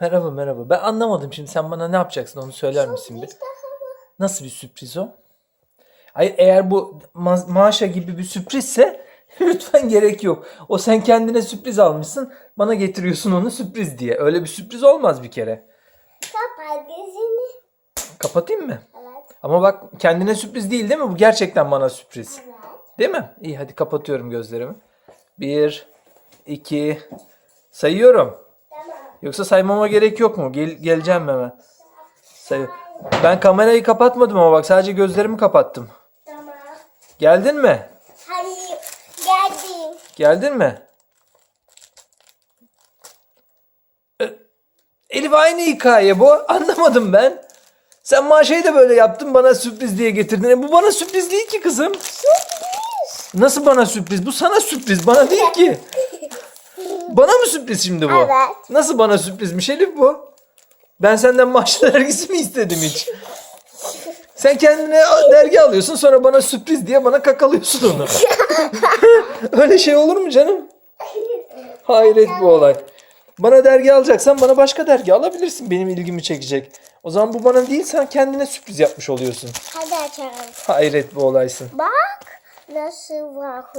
Merhaba merhaba. Ben anlamadım şimdi sen bana ne yapacaksın onu söyler misin bir? Nasıl bir sürpriz o? Hayır eğer bu ma- maaşa gibi bir sürprizse lütfen gerek yok. O sen kendine sürpriz almışsın bana getiriyorsun onu sürpriz diye. Öyle bir sürpriz olmaz bir kere. Kapat gözünü. Kapatayım mı? Evet. Ama bak kendine sürpriz değil değil mi? Bu gerçekten bana sürpriz. Evet. Değil mi? İyi hadi kapatıyorum gözlerimi. Bir, iki, sayıyorum. Yoksa saymama gerek yok mu? Gel, geleceğim hemen. Say ben kamerayı kapatmadım ama bak sadece gözlerimi kapattım. Tamam. Geldin mi? Hayır. Geldim. Geldin mi? Elif aynı hikaye bu. Anlamadım ben. Sen maaşayı da böyle yaptın bana sürpriz diye getirdin. E bu bana sürpriz değil ki kızım. Sürpriz. Nasıl bana sürpriz? Bu sana sürpriz. Bana değil ki. Bana mı sürpriz şimdi bu? Evet. Nasıl bana sürprizmiş Elif bu? Ben senden maaş dergisi mi istedim hiç? Sen kendine dergi alıyorsun sonra bana sürpriz diye bana kakalıyorsun onu. Öyle şey olur mu canım? Hayret bu olay. Bana dergi alacaksan bana başka dergi alabilirsin. Benim ilgimi çekecek. O zaman bu bana değil sen kendine sürpriz yapmış oluyorsun. Hadi açalım. Hayret bu olaysın. Bak.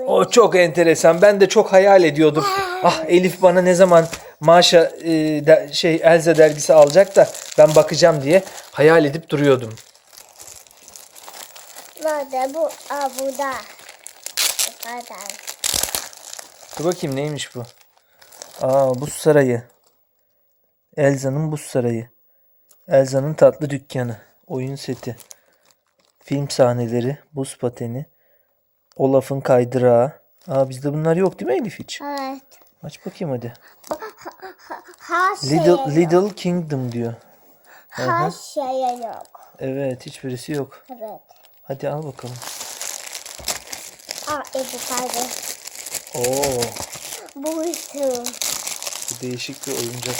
O çok enteresan. Ben de çok hayal ediyordum. Ah Elif bana ne zaman Maşa e, de- şey Elza dergisi alacak da ben bakacağım diye hayal edip duruyordum. Nerede bu? Aa burada. Bu kadar. Dur bakayım neymiş bu? Aa buz sarayı. Elza'nın buz sarayı. Elza'nın tatlı dükkanı. Oyun seti. Film sahneleri. Buz pateni. Olaf'ın kaydırağı. Aa bizde bunlar yok değil mi Elif hiç? Evet. Aç bakayım hadi. Her şey Little, yok. Little Kingdom diyor. Her şey yok. Evet hiçbirisi yok. Evet. Hadi al bakalım. Aa e, bu kadar. Oo, Bu işte. bu değişik bir oyuncak.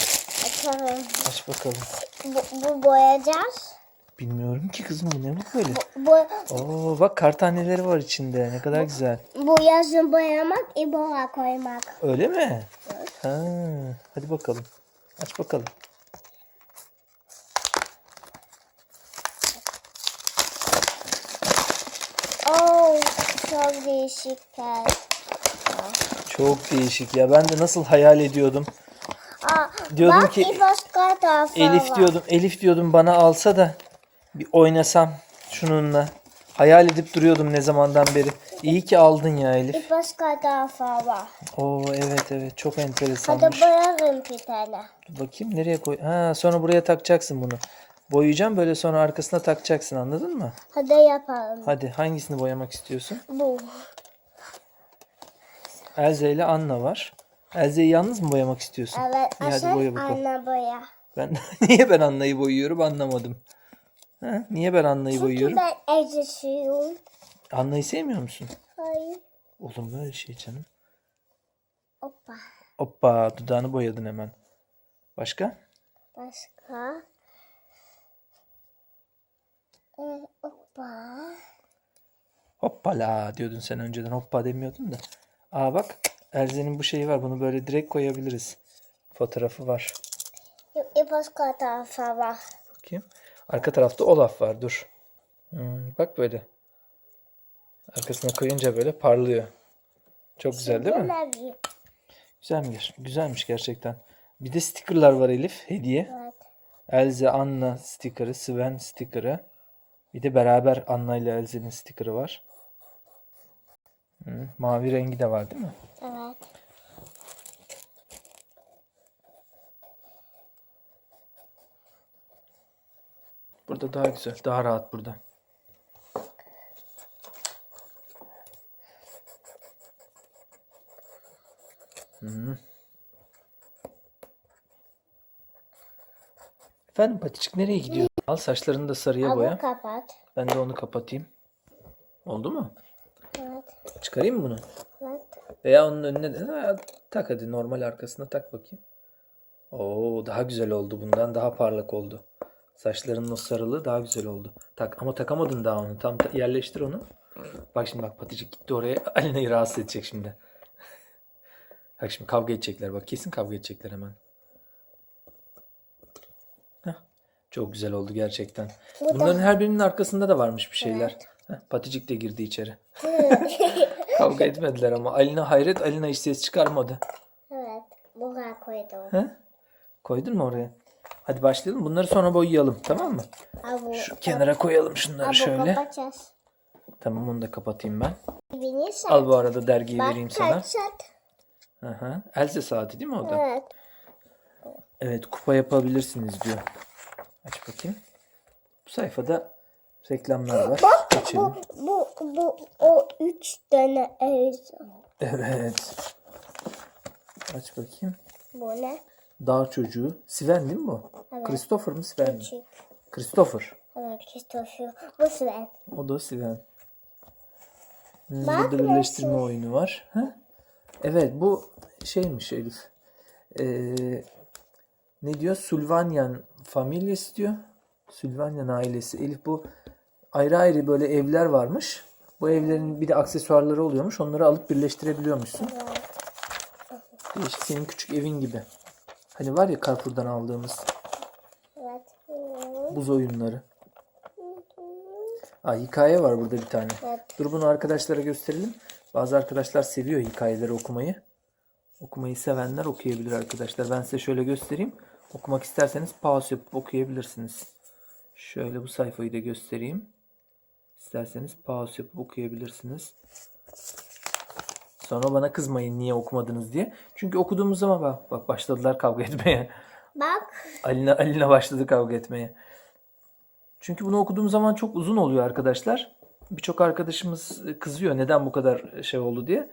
Açalım. Aç bakalım. Bu, bu boyayacağız. Bilmiyorum ki kızım bu ne bu böyle? Bu, Oo bak kar taneleri var içinde. Ne kadar güzel. bu yazın boyamak, ibola koymak. Öyle mi? Ha, hadi bakalım. Aç bakalım. Oo, çok değişikler. Çok değişik ya. Ben de nasıl hayal ediyordum. Aa, Diyordum bak, ki, başka tarafı Elif var. diyordum. Elif diyordum bana alsa da bir oynasam şununla. Hayal edip duruyordum ne zamandan beri. İyi ki aldın ya Elif. Bir başka tarafı var. Oo evet evet çok Hadi enteresanmış. boyarım bir tane. Dur bakayım nereye koy? Ha sonra buraya takacaksın bunu. Boyayacağım böyle sonra arkasına takacaksın anladın mı? Hadi yapalım. Hadi hangisini boyamak istiyorsun? Bu. Elze ile Anna var. Elze'yi yalnız mı boyamak istiyorsun? Evet, İyi hadi boya bakalım. anne boya. Ben niye ben Anna'yı boyuyorum anlamadım. Ha, niye ben Anna'yı Çünkü boyuyorum? ben acıtıyorum. Anna'yı sevmiyor musun? Hayır. Oğlum böyle şey canım. Hoppa. Hoppa dudağını boyadın hemen. Başka? Başka. Ee, hoppa. Hoppala diyordun sen önceden. Hoppa demiyordun da. Aa bak Elze'nin bu şeyi var. Bunu böyle direkt koyabiliriz. Fotoğrafı var. Bir başka tarafı var. Bakayım. Arka tarafta Olaf var. Dur. Hmm, bak böyle. Arkasına koyunca böyle parlıyor. Çok güzel değil mi? Güzelmiş. Güzelmiş gerçekten. Bir de stickerlar var Elif. Hediye. Evet. Elze, Anna stickerı, Sven stickerı. Bir de beraber Anna ile Elze'nin stickerı var. Hı, mavi rengi de var değil mi? Evet. Burada daha güzel. Daha rahat burada. Hı. Efendim Patiçik nereye gidiyor? Al saçlarını da sarıya boya. kapat. Ben de onu kapatayım. Oldu mu? Evet. Çıkarayım mı bunu? Evet. Veya onun önüne de Ha, tak hadi normal arkasına tak bakayım. Oo daha güzel oldu bundan daha parlak oldu. Saçlarının o sarılığı daha güzel oldu. Tak ama takamadın daha onu. Tam ta- yerleştir onu. Bak şimdi bak Paticik gitti oraya. Alina'yı rahatsız edecek şimdi. bak şimdi kavga edecekler. Bak kesin kavga edecekler hemen. Çok güzel oldu gerçekten. Bu da- Bunların her birinin arkasında da varmış bir şeyler. Heh, paticik de girdi içeri. Kavga etmediler ama. Alina hayret Alina hiç ses çıkarmadı. Evet. Buraya koydum. He? Koydun mu oraya? Hadi başlayalım. Bunları sonra boyayalım. Tamam mı? Abu, Şu kenara koyalım şunları abu şöyle. kapatacağız. Tamam onu da kapatayım ben. Beni sen. Al bu arada dergiyi Bak vereyim sana. saat. Hı. Elsa saati değil mi o da? Evet. Evet kupa yapabilirsiniz diyor. Aç bakayım. Bu sayfada reklamlar var. Geçelim. Bu, bu, bu, o üç tane elsa. Evet. Aç bakayım. Bu ne? Dağ çocuğu. Sven değil mi bu? Evet. Christopher mı Sven mi? Küçük. Christopher. Evet, Christopher. Bu Sven. O da Sven. Hmm, Bak Burada birleştirme nasıl. oyunu var. Ha? Evet bu şeymiş Elif. Ee, ne diyor? Sulvanyan familyası diyor. Sulvanyan ailesi. Elif bu ayrı ayrı böyle evler varmış. Bu evlerin bir de aksesuarları oluyormuş. Onları alıp birleştirebiliyormuşsun. Değişik senin küçük evin gibi. Hani var ya Carrefour'dan aldığımız Evet. buz oyunları. Aa, hikaye var burada bir tane. Evet. Dur bunu arkadaşlara gösterelim. Bazı arkadaşlar seviyor hikayeleri okumayı. Okumayı sevenler okuyabilir arkadaşlar. Ben size şöyle göstereyim. Okumak isterseniz pause yapıp okuyabilirsiniz. Şöyle bu sayfayı da göstereyim. İsterseniz pause yapıp okuyabilirsiniz. Sonra bana kızmayın niye okumadınız diye. Çünkü okuduğumuz zaman bak, bak başladılar kavga etmeye. Bak. Alina, Alina başladı kavga etmeye. Çünkü bunu okuduğum zaman çok uzun oluyor arkadaşlar. Birçok arkadaşımız kızıyor neden bu kadar şey oldu diye.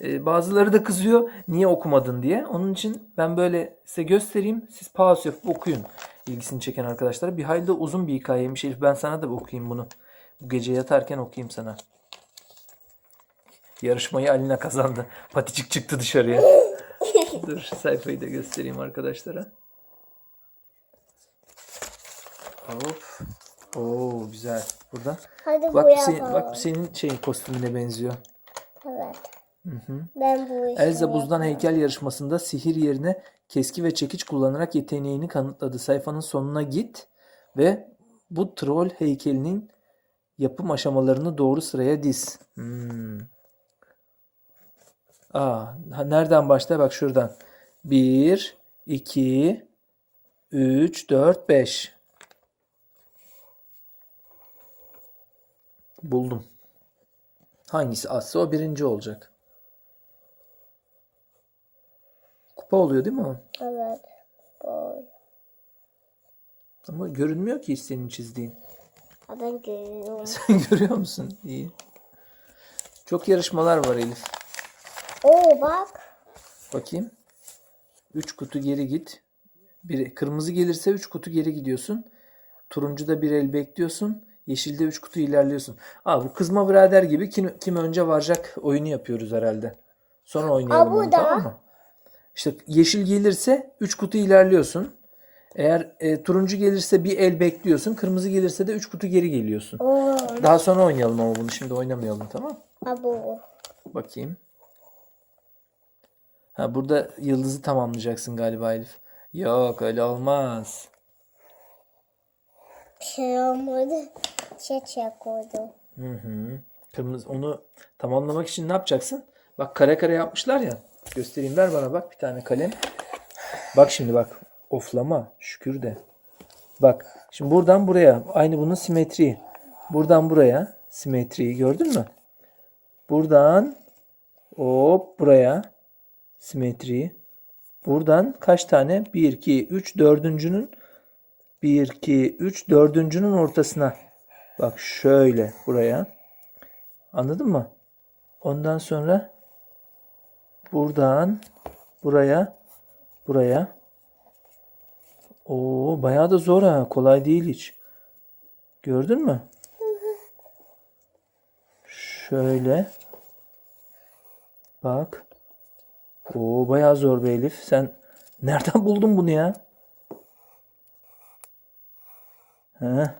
Ee, bazıları da kızıyor niye okumadın diye. Onun için ben böyle size göstereyim. Siz pause yapıp okuyun. İlgisini çeken arkadaşlara. Bir hayli de uzun bir hikayeymiş Elif. Ben sana da okuyayım bunu. Bu gece yatarken okuyayım sana. Yarışmayı Alina kazandı. Paticik çıktı dışarıya. Dur sayfayı da göstereyim arkadaşlara. Hop. Oo güzel. Burada. Hadi Bak bu senin, bak bu senin şeyin kostümüne benziyor. Evet. Ben bu işi Elza buzdan yapamam. heykel yarışmasında sihir yerine keski ve çekiç kullanarak yeteneğini kanıtladı. Sayfanın sonuna git ve bu troll heykelinin yapım aşamalarını doğru sıraya diz. Hmm. Aa, nereden başla? Bak şuradan. 1, 2, 3, 4, 5. Buldum. Hangisi azsa o birinci olacak. Kupa oluyor değil mi o? Evet. Bu. Ama görünmüyor ki senin çizdiğin. Ben görüyorum. Sen görüyor musun? İyi. Çok yarışmalar var Elif. Oo bak. Bakayım. 3 kutu geri git. Bir, kırmızı gelirse 3 kutu geri gidiyorsun. Turuncuda bir el bekliyorsun. Yeşilde 3 kutu ilerliyorsun. Aa bu kızma birader gibi kim, kim önce varacak oyunu yapıyoruz herhalde. Sonra oynayalım Aa, onu, da. tamam mı? İşte yeşil gelirse 3 kutu ilerliyorsun. Eğer e, turuncu gelirse bir el bekliyorsun. Kırmızı gelirse de 3 kutu geri geliyorsun. Oo. Daha sonra oynayalım ama bunu şimdi oynamayalım tamam mı? Bakayım. Ha burada yıldızı tamamlayacaksın galiba Elif. Yok öyle olmaz. Şey olmadı. Çiçeğe koydum. Hı hı. Kırmızı onu tamamlamak için ne yapacaksın? Bak kare kare yapmışlar ya. Göstereyim ver bana bak bir tane kalem. Bak şimdi bak. Oflama şükür de. Bak şimdi buradan buraya aynı bunun simetriği. Buradan buraya simetriyi gördün mü? Buradan hop buraya simetriyi. Buradan kaç tane? 1, 2, 3, dördüncünün 1, 2, 3, dördüncünün ortasına. Bak şöyle buraya. Anladın mı? Ondan sonra buradan buraya buraya. Oo bayağı da zor ha. Kolay değil hiç. Gördün mü? Şöyle. Bak. Oo bayağı zor be Elif. Sen nereden buldun bunu ya? He.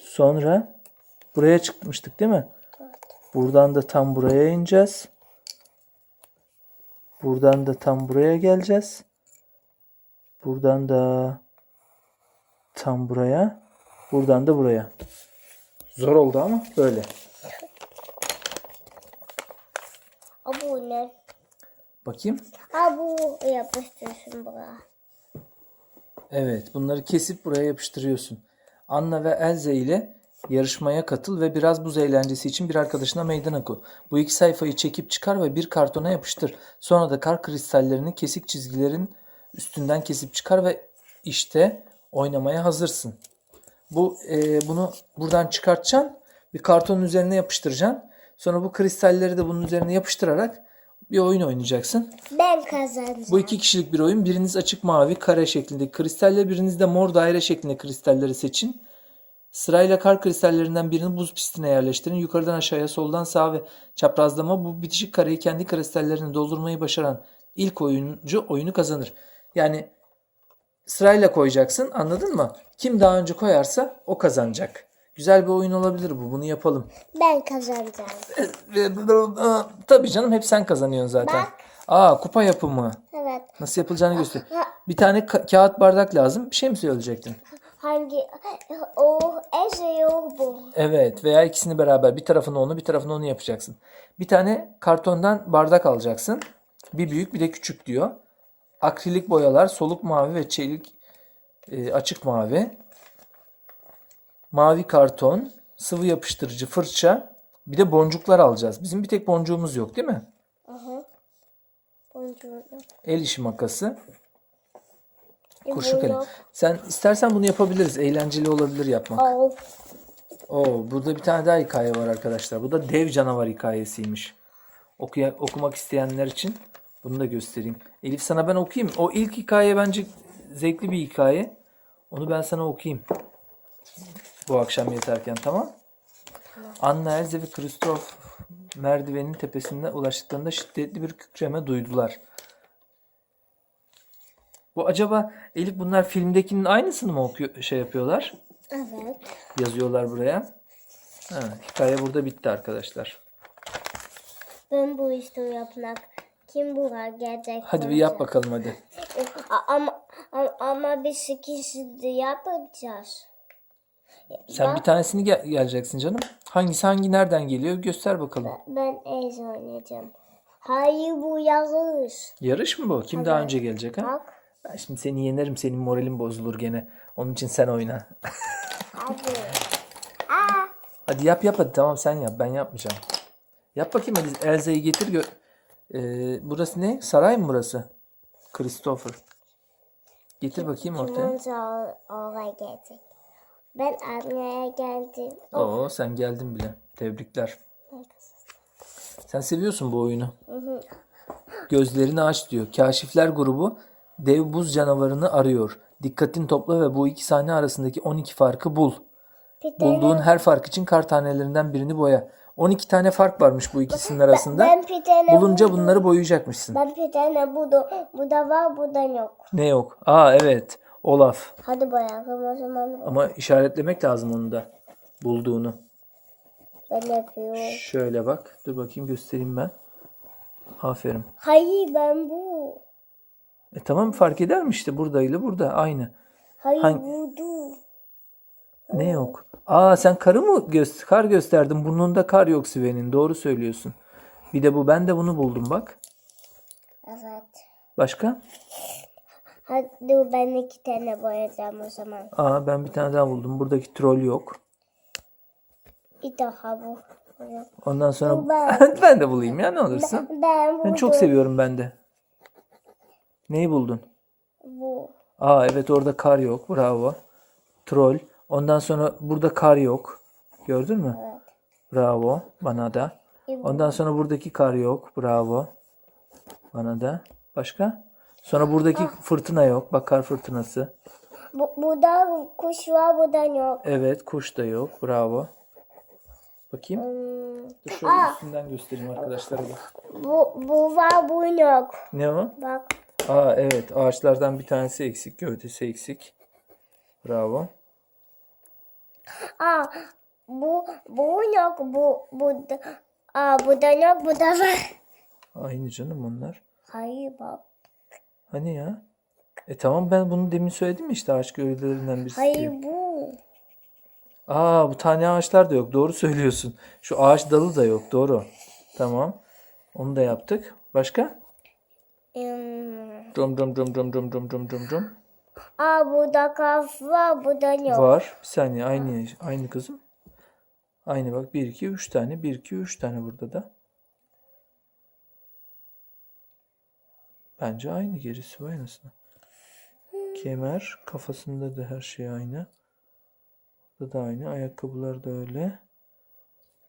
Sonra buraya çıkmıştık değil mi? Buradan da tam buraya ineceğiz. Buradan da tam buraya geleceğiz. Buradan da Tam buraya. Buradan da buraya. Zor oldu ama böyle. Bu ne? Bakayım. Aa, bu yapıştırsın buraya. Evet, bunları kesip buraya yapıştırıyorsun. Anna ve Elze ile yarışmaya katıl ve biraz buz eğlencesi için bir arkadaşına meydan oku. Bu iki sayfayı çekip çıkar ve bir kartona yapıştır. Sonra da kar kristallerini kesik çizgilerin üstünden kesip çıkar ve işte oynamaya hazırsın. Bu e, bunu buradan çıkartacaksın. Bir kartonun üzerine yapıştıracaksın. Sonra bu kristalleri de bunun üzerine yapıştırarak bir oyun oynayacaksın. Ben kazanacağım. Bu iki kişilik bir oyun. Biriniz açık mavi kare şeklindeki kristaller, biriniz de mor daire şeklinde kristalleri seçin. Sırayla kar kristallerinden birini buz pistine yerleştirin. Yukarıdan aşağıya, soldan sağa ve çaprazlama bu bitişik kareyi kendi kristallerini doldurmayı başaran ilk oyuncu oyunu kazanır. Yani sırayla koyacaksın anladın mı? Kim daha önce koyarsa o kazanacak. Güzel bir oyun olabilir bu. Bunu yapalım. Ben kazanacağım. Tabii canım hep sen kazanıyorsun zaten. Bak. Aa kupa yapımı. Evet. Nasıl yapılacağını göster. Bir tane ka- kağıt bardak lazım. Bir şey mi söyleyecektin? hangi? O şey bu. Evet veya ikisini beraber bir tarafını onu bir tarafını onu yapacaksın. Bir tane kartondan bardak alacaksın. Bir büyük bir de küçük diyor. Akrilik boyalar soluk mavi ve çelik e, açık mavi. Mavi karton, sıvı yapıştırıcı, fırça. Bir de boncuklar alacağız. Bizim bir tek boncuğumuz yok değil mi? Aha. Boncuğu. El işi makası. Kurşun kalem. yok. Sen istersen bunu yapabiliriz. Eğlenceli olabilir yapmak. Al. Oo, burada bir tane daha hikaye var arkadaşlar. Bu da dev canavar hikayesiymiş. Okuya, okumak isteyenler için bunu da göstereyim. Elif sana ben okuyayım. O ilk hikaye bence zevkli bir hikaye. Onu ben sana okuyayım. Bu akşam yatarken tamam? Anna Elze ve Kristof merdivenin tepesine ulaştıklarında şiddetli bir kükreme duydular. Bu acaba Elif bunlar filmdekinin aynısını mı okuyor, şey yapıyorlar? Evet. yazıyorlar buraya. Ha, hikaye burada bitti arkadaşlar. Ben bu işi yapmak. Kim buraya gelecek? Hadi bir yap bakalım hadi. Ama, ama, ama biz ikisi de yapacağız. Sen bir tanesini gel- geleceksin canım. Hangisi hangi nereden geliyor göster bakalım. Ben ez oynayacağım. Hayır bu yarış. Yarış mı bu? Kim daha önce gelecek ha? Bak. Ben şimdi seni yenerim. Senin moralin bozulur gene. Onun için sen oyna. Hadi. Aa. Hadi yap yap hadi. Tamam sen yap. Ben yapmayacağım. Yap bakayım hadi. Elza'yı getir. Gö Ee, burası ne? Saray mı burası? Christopher. Getir bakayım ortaya. Önce or- oraya gelecek. Ben anneye geldim. Oo sen geldin bile. Tebrikler. Sen seviyorsun bu oyunu. Gözlerini aç diyor. Kaşifler grubu dev buz canavarını arıyor. Dikkatini topla ve bu iki sahne arasındaki 12 farkı bul. Bir Bulduğun her fark için kar tanelerinden birini boya. 12 tane fark varmış bu ikisinin arasında. Ben bir tane Bulunca buldum. bunları boyayacakmışsın. Ben bir tane buldum. Bu da var, bu da yok. Ne yok? Aa evet. Olaf. Hadi boyayalım o zaman. Ama işaretlemek lazım onu da. Bulduğunu. Ben yapıyorum. Şöyle bak. Dur bakayım göstereyim ben. Aferin. Hayır ben bu. E tamam fark eder mi işte buradayla burada aynı. Hayır Hangi- buldum. Ne yok? Aa sen karı mı göster kar gösterdin. Burnunda kar yok Sive'nin. Doğru söylüyorsun. Bir de bu ben de bunu buldum bak. Evet. Başka? Hadi dur ben iki tane boyayacağım o zaman. Aa ben bir tane daha buldum. Buradaki troll yok. Bir daha bu. Ondan sonra Ben. ben de bulayım ya ne olursa. Ben buldum. Ben çok seviyorum ben de. Neyi buldun? Bu. Aa evet orada kar yok. Bravo. Troll. Ondan sonra burada kar yok. Gördün mü? Evet. Bravo. Bana da. Ondan sonra buradaki kar yok. Bravo. Bana da. Başka? Sonra buradaki fırtına yok. Bak kar fırtınası. Bu, bu da kuş var bu da yok. Evet kuş da yok. Bravo. Bakayım. Hmm, Dur şöyle üstünden göstereyim arkadaşlara da. Bu, bu var bu yok. Ne o? Bak. Aa evet ağaçlardan bir tanesi eksik. Gövdesi eksik. Bravo. Aa bu bu yok bu bu da, aa bu da yok bu da var. Aynı canım onlar. Hayır bak. Hani ya? E tamam ben bunu demin söyledim mi işte ağaç gövdelerinden birisi diye. Hayır bu. Aa bu tane ağaçlar da yok. Doğru söylüyorsun. Şu ağaç dalı da yok. Doğru. Tamam. Onu da yaptık. Başka? Hmm. Drum drum drum drum drum drum drum drum drum. Aa burada kafa burada yok. Var. Bir saniye aynı aynı kızım. Aynı bak 1 2 3 tane 1 2 3 tane burada da. Bence aynı gerisi vay anasını. Kemer kafasında da her şey aynı. Burada da aynı. Ayakkabılar da öyle.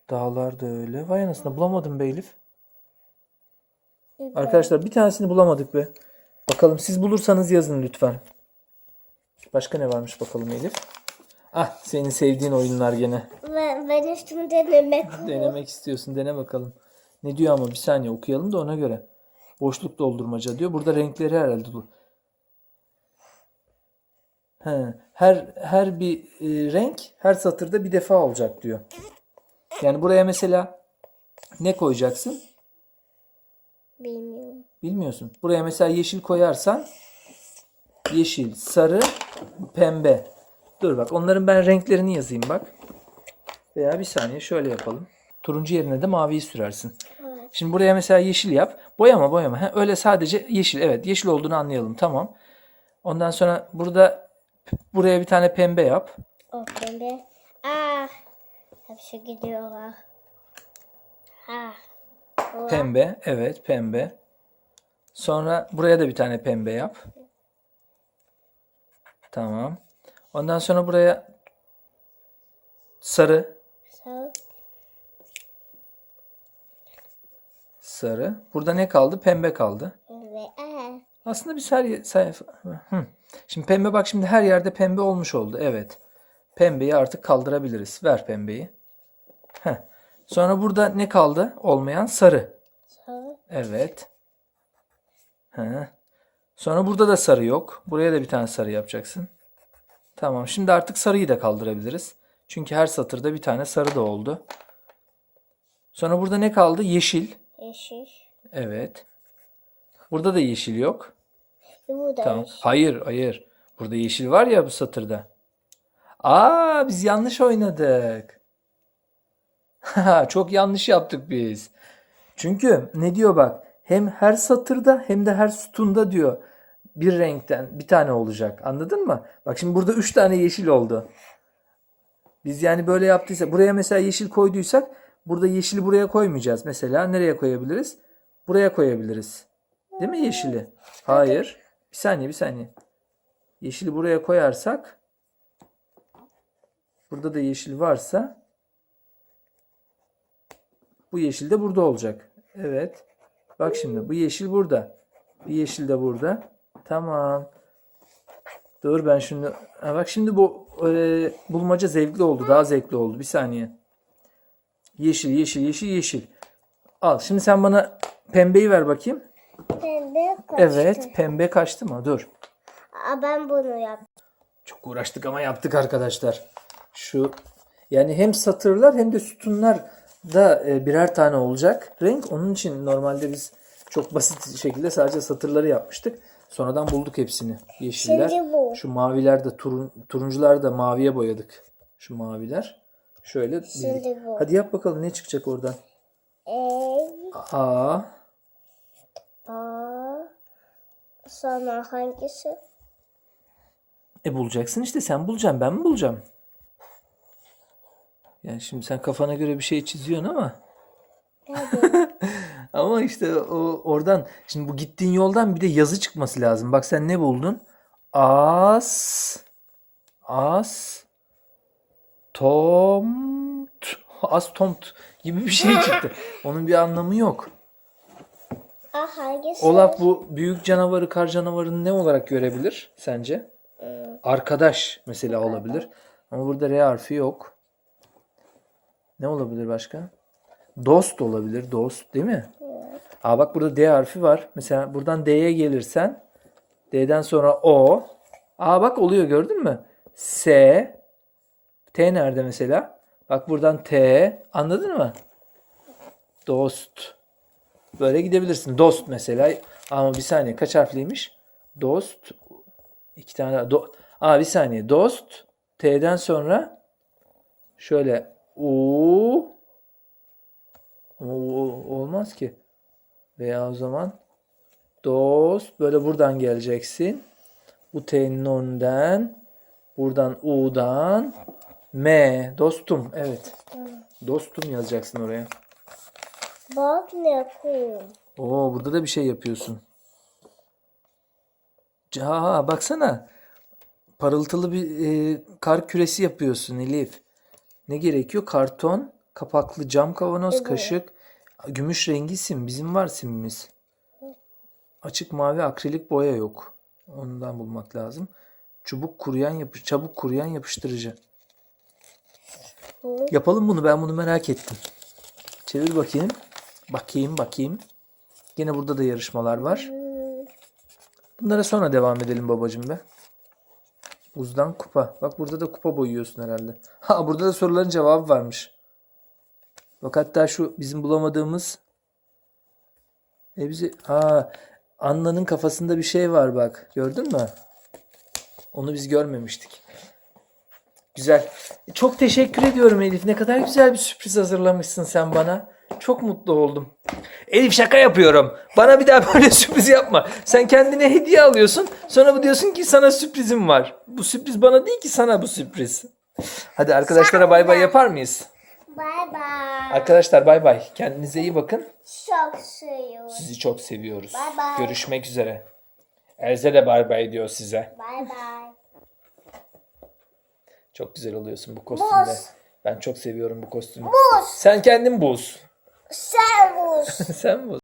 Dağlar da öyle. Vay anasını bulamadım be Elif. Arkadaşlar bir tanesini bulamadık be. Bakalım siz bulursanız yazın lütfen. Başka ne varmış bakalım Elif. Ah senin sevdiğin oyunlar gene. Ben, ben üstümü denemek. Denemek istiyorsun dene bakalım. Ne diyor ama bir saniye okuyalım da ona göre. Boşluk doldurmaca diyor. Burada renkleri herhalde. bu. He, her her bir e, renk her satırda bir defa olacak diyor. Yani buraya mesela ne koyacaksın? Bilmiyorum. Bilmiyorsun. Buraya mesela yeşil koyarsan yeşil, sarı, pembe. Dur bak onların ben renklerini yazayım bak. Veya bir saniye şöyle yapalım. Turuncu yerine de maviyi sürersin. Şimdi buraya mesela yeşil yap. Boyama boyama. Ha, öyle sadece yeşil. Evet yeşil olduğunu anlayalım. Tamam. Ondan sonra burada buraya bir tane pembe yap. O pembe. Ah. Hepsi gidiyorlar. Ah. Ulan. Pembe. Evet pembe. Sonra buraya da bir tane pembe yap. Tamam. Ondan sonra buraya sarı. Sarı. Burada ne kaldı? Pembe kaldı. Ve ah. Aslında bir her sayfa. Hı. Şimdi pembe bak şimdi her yerde pembe olmuş oldu. Evet. Pembeyi artık kaldırabiliriz. Ver pembeyi. Heh. Sonra burada ne kaldı? Olmayan sarı. Sağ. Evet. He. Sonra burada da sarı yok. Buraya da bir tane sarı yapacaksın. Tamam. Şimdi artık sarıyı da kaldırabiliriz. Çünkü her satırda bir tane sarı da oldu. Sonra burada ne kaldı? Yeşil. Yeşil. Evet. Burada da yeşil yok. Bu da Tamam. yeşil. Hayır, hayır. Burada yeşil var ya bu satırda. Aa, biz yanlış oynadık. Çok yanlış yaptık biz. Çünkü ne diyor bak? Hem her satırda hem de her sütunda diyor bir renkten bir tane olacak. Anladın mı? Bak şimdi burada üç tane yeşil oldu. Biz yani böyle yaptıysak buraya mesela yeşil koyduysak burada yeşili buraya koymayacağız. Mesela nereye koyabiliriz? Buraya koyabiliriz. Değil mi yeşili? Hayır. Bir saniye bir saniye. Yeşili buraya koyarsak burada da yeşil varsa bu yeşil de burada olacak. Evet. Bak şimdi bu yeşil burada. Bir yeşil de burada. Tamam. Dur ben şimdi ha bak şimdi bu e, bulmaca zevkli oldu. Daha zevkli oldu. Bir saniye. Yeşil, yeşil, yeşil, yeşil. Al. Şimdi sen bana pembeyi ver bakayım. Pembe kaçtı. Evet, pembe kaçtı mı? Dur. Aa, ben bunu yaptım. Çok uğraştık ama yaptık arkadaşlar. Şu yani hem satırlar hem de sütunlar da e, birer tane olacak renk. Onun için normalde biz çok basit şekilde sadece satırları yapmıştık. Sonradan bulduk hepsini. Yeşiller. Şu maviler de turun, turuncular da maviye boyadık. Şu maviler. Şöyle bildik. Bu. Hadi yap bakalım ne çıkacak oradan. E, A, A. Sonra hangisi? E bulacaksın işte sen bulacaksın ben mi bulacağım? Yani şimdi sen kafana göre bir şey çiziyorsun ama ama işte o oradan şimdi bu gittiğin yoldan bir de yazı çıkması lazım. Bak sen ne buldun? As as tomt as tomt gibi bir şey çıktı. Onun bir anlamı yok. A hangisi? Olaf bu büyük canavarı, kar canavarını ne olarak görebilir sence? Arkadaş mesela olabilir. Ama burada R harfi yok. Ne olabilir başka? Dost olabilir. Dost değil mi? Aa bak burada D harfi var. Mesela buradan D'ye gelirsen D'den sonra O. Aa bak oluyor gördün mü? S. T nerede mesela? Bak buradan T. Anladın mı? Dost. Böyle gidebilirsin. Dost mesela. Ama bir saniye kaç harfliymiş? Dost. İki tane. Do Aa bir saniye. Dost. T'den sonra şöyle U olmaz ki. Veya o zaman dost böyle buradan geleceksin. Bu T'nin önünden buradan U'dan M dostum evet. Dostum yazacaksın oraya. Bak ne kum. Oo burada da bir şey yapıyorsun. Ha baksana. Parıltılı bir e, kar küresi yapıyorsun Elif. Ne gerekiyor? Karton, kapaklı cam kavanoz, Evet. kaşık, gümüş rengi sim. Bizim var simimiz. Açık mavi akrilik boya yok. Ondan bulmak lazım. Çubuk kuruyan yapış çabuk kuruyan yapıştırıcı. Yapalım bunu. Ben bunu merak ettim. Çevir bakayım. Bakayım, bakayım. Yine burada da yarışmalar var. Bunlara sonra devam edelim babacığım be. Buzdan kupa. Bak burada da kupa boyuyorsun herhalde. Ha burada da soruların cevabı varmış. Bak hatta şu bizim bulamadığımız e bizi ha Anna'nın kafasında bir şey var bak. Gördün mü? Onu biz görmemiştik. Güzel. Çok teşekkür ediyorum Elif. Ne kadar güzel bir sürpriz hazırlamışsın sen bana. Çok mutlu oldum. Elif şaka yapıyorum. Bana bir daha böyle sürpriz yapma. Sen kendine hediye alıyorsun. Sonra bu diyorsun ki sana sürprizim var. Bu sürpriz bana değil ki sana bu sürpriz. Hadi arkadaşlara bay bay yapar mıyız? Bye bye. Arkadaşlar bay bay. Kendinize iyi bakın. Çok seviyorum. Sizi çok seviyoruz. Bay bay. Görüşmek üzere. Elze de bay bay diyor size. Bye bye. Çok güzel oluyorsun bu kostümde. Buz. Ben çok seviyorum bu kostümü. Buz. Sen kendin buz. Servus. Sen buz.